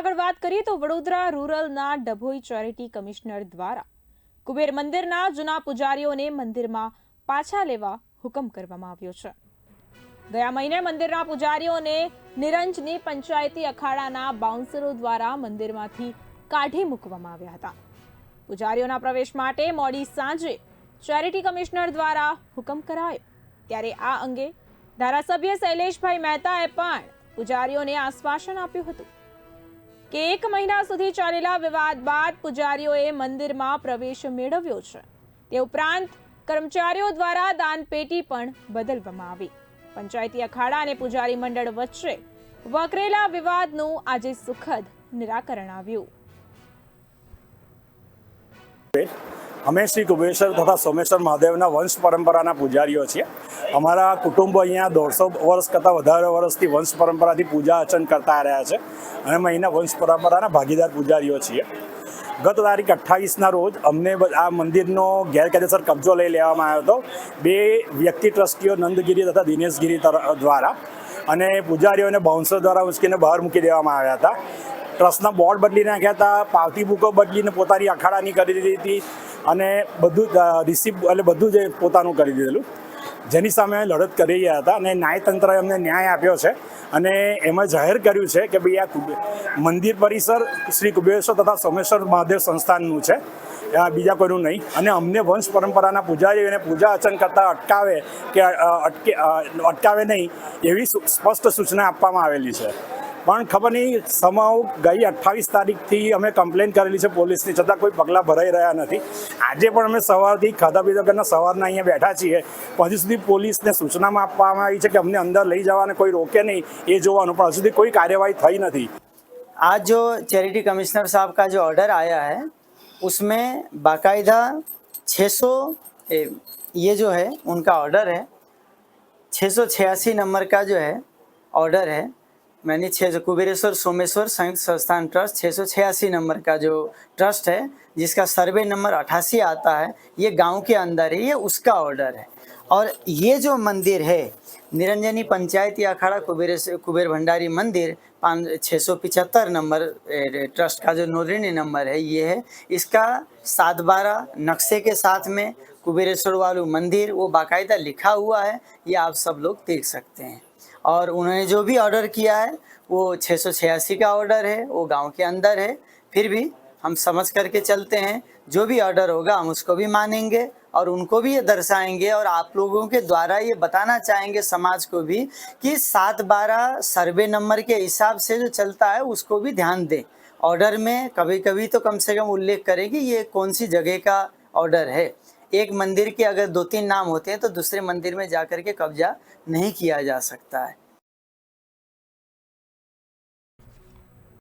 આગળ વાત કરીએ તો વડોદરા રૂરલના ડભોઈ ચેરિટી કમિશનર દ્વારા કુબેર મંદિરના જૂના પૂજારીઓને મંદિરમાં પાછા લેવા હુકમ કરવામાં આવ્યો છે. ગયા મહિને મંદિરના પૂજારીઓને નિરંજની પંચાયતી અખાડાના બાઉન્સરો દ્વારા મંદિરમાંથી કાઢી મૂકવામાં આવ્યા હતા. પૂજારીઓના પ્રવેશ માટે મોડી સાંજે ચેરિટી કમિશનર દ્વારા હુકમ કરાયો. ત્યારે આ અંગે ધારાસભ્ય શૈલેષભાઈ મહેતાએ પણ પૂજારીઓને આશ્વાસન આપ્યું હતું. કે એક મહિના સુધી ચાલેલા વિવાદ બાદ પૂજારીઓએ મંદિરમાં પ્રવેશ મેળવ્યો છે. તે ઉપરાંત કર્મચારીઓ દ્વારા દાનપેટી પણ બદલવામાં આવી. પંચાયતી અખાડા અને પૂજારી મંડળ વચ્ચે વકરેલા વિવાદનું આજે સુખદ નિરાકરણ આવ્યું. અમે શ્રી કુબેશ્વર તથા સોમેશ્વર મહાદેવના વંશ પરંપરાના પૂજારીઓ છીએ. અમારા કુટુંબ અહીંયા દોઢસો વર્ષ કરતાં વધારે વર્ષથી વંશ પરંપરાથી પૂજા અર્ચન કરતા રહ્યા છે અને અમે અહીંના વંશ પરંપરાના ભાગીદાર પૂજારીઓ છીએ. ગત તારીખ અઠ્ઠાવીસના રોજ અમને આ મંદિરનો ગેરકાયદેસર કબજો લઈ લેવામાં આવ્યો હતો. બે વ્યક્તિ ટ્રસ્ટીઓ નંદગીરી તથા દિનેશગીરી દ્વારા અને પૂજારીઓને બાઉન્સર દ્વારા ઉંચકીને બહાર મૂકી દેવામાં આવ્યા હતા. ટ્રસ્ટના બોર્ડ બદલી નાખ્યા હતા, પાવતી બુકો બદલીને પોતાની અખાડાની કરી દીધી હતી. અને બધું રિસીપ એટલે બધું જ પોતાનું કરી દીધેલું. જેની સામે લડત કરી રહ્યા હતા અને ન્યાયતંત્રએ અમને ન્યાય આપ્યો છે. અને એમાં જાહેર કર્યું છે કે ભાઈ આ મંદિર પરિસર શ્રી કુબેશ્વર તથા સોમેશ્વર મહાદેવ સંસ્થાનનું છે. બીજા કોઈનું નહીં. અને અમને વંશ પરંપરાના પૂજારીઓને પૂજા અર્ચન કરતા અટકાવે કે અટકે અટકાવે નહીં એવી સ્પષ્ટ સૂચના આપવામાં આવેલી છે. પણ ખબર નહીં સમાવ ગઈ અઠ્ઠાવીસ તારીખથી અમે કમ્પ્લેન કરેલી છે પોલીસની છતાં કોઈ પગલાં ભરાઈ રહ્યા નથી આજે પણ અમે સવારથી ખાધા પીધા કરીને સવારના અહીંયા બેઠા છીએ પણ હજુ સુધી પોલીસને સૂચનામાં આપવામાં આવી છે કે અમને અંદર લઈ જવાને કોઈ રોકે નહીં એ જોવાનું પણ હજુ સુધી કોઈ કાર્યવાહી થઈ નથી आज जो चैरिटी कमिश्नर साहब का जो ऑर्डर आया है उसमें बाकायदा 600 ए, ये जो है उनका ऑर्डर है 686 नंबर का जो है ऑर्डर है मैंने छः कुबेरेश्वर, सोमेश्वर संयुक्त संस्थान ट्रस्ट छः सौ छियासी नंबर का जो ट्रस्ट है, जिसका सर्वे नंबर अठासी आता है, ये गाँव के अंदर है, ये उसका ऑर्डर है। और ये जो मंदिर है, निरंजनी पंचायती अखाड़ा कुबेर कुबेर भंडारी मंदिर, पाँच छः सौ पिछहत्तर नंबर ट्रस्ट का जो नोरिनी नंबर है, ये है। इसका सात बारह नक्शे के साथ में कुबेरेश्वर वालू मंदिर, वो बाकायदा लिखा हुआ है, ये आप सब लोग देख सकते हैं। और उन्होंने जो भी ऑर्डर किया है, वो छः सौ छियासी का ऑर्डर है, वो गाँव के अंदर है। फिर भी हम समझ करके चलते हैं, जो भी ऑर्डर होगा हम उसको भी मानेंगे और उनको भी ये दर्शाएँगे और आप लोगों के द्वारा ये बताना चाहेंगे समाज को भी कि सात बारह सर्वे नंबर के हिसाब से जो चलता है, उसको भी ध्यान दें। ऑर्डर में कभी कभी तो कम से कम उल्लेख करें कि ये कौन सी जगह का ऑर्डर है। एक मंदिर के अगर दो तीन नाम होते हैं तो दूसरे मंदिर में जा कर के कब्जा नहीं किया जा सकता है